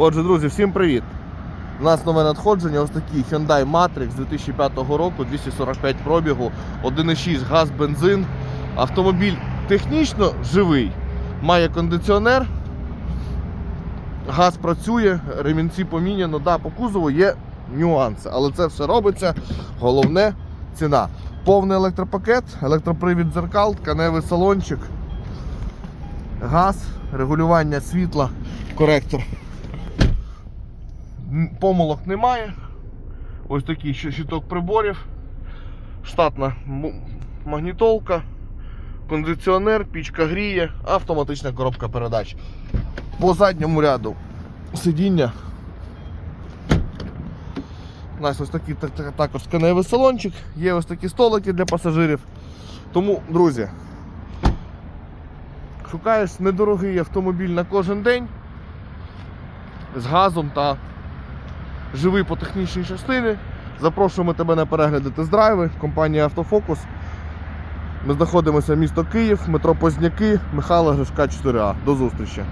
Отже, друзі, всім привіт! У нас нове надходження, ось такий Hyundai Matrix 2005 року, 245 пробігу, 1,6 газ, бензин. Автомобіль технічно живий, має кондиціонер, газ працює, ремінці поміняно. Да, по кузову є нюанси, але це все робиться. Головне ціна. Повний електропакет, електропривід дзеркал, тканевий салончик, газ, регулювання світла, коректор. Помилок немає. Ось такий щиток приборів. Штатна магнітолка, кондиціонер, пічка гріє, автоматична коробка передач. По задньому ряду сидіння. У нас ось такий та- та- також сканевий салончик, є ось такі столики для пасажирів. Тому, друзі, шукаєш недорогий автомобіль на кожен день з газом та живий по технічній частині. Запрошуємо тебе на перегляди тест-драйви. Компанія Автофокус. Ми знаходимося місто Київ, метро Позняки, Михайла Гришка 4А. До зустрічі!